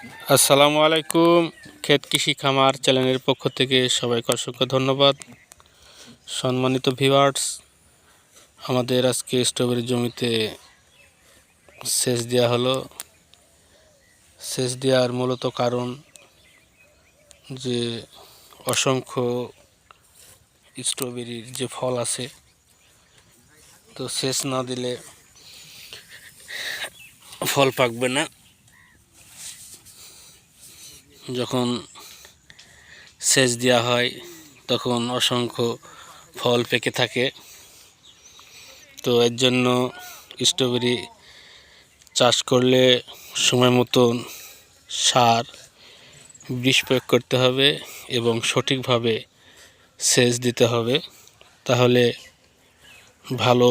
আসসালামু আলাইকুম, ক্ষেত কৃষি খামার চ্যানেলের পক্ষ থেকে সবাইকে অসংখ্য ধন্যবাদ। সম্মানিত ভিউয়ার্স, আমাদের আজকে স্ট্রবেরি জমিতে সেচ দেওয়া হলো। সেচ দেওয়ার মূলত কারণ যে অসংখ্য স্ট্রবেরির যে ফল আছে, তো সেচ না দিলে ফল পাকবে না। যখন সেচ দেওয়া হয়, তখন অসংখ্য ফল পেকে থাকে। তো এর জন্য স্ট্রবেরি চাষ করলে সময় মতন সার বিষ প্রয়োগ করতে হবে এবং সঠিকভাবে সেচ দিতে হবে। তাহলে ভালো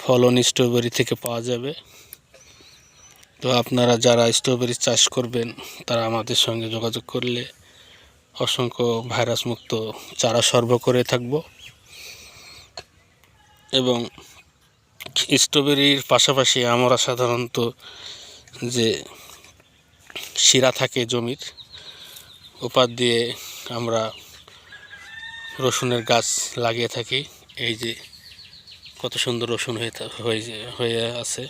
ফলন স্ট্রবেরি থেকে পাওয়া যাবে। তো আপনারা যারা স্ট্রবেরি চাষ করবেন, তারা আমাদের সঙ্গে যোগাযোগ করলে অসংখ্য ভাইরাস মুক্ত চারা সর্ব করে থাকব। এবং স্ট্রবেরির পাশাপাশি আমরা সাধারণত যে শিরা থাকে জমির, ওপার দিয়ে আমরা রসুনের গাছ লাগিয়ে থাকি। এই যে কত সুন্দর রসুন হয়ে হয়ে আছে।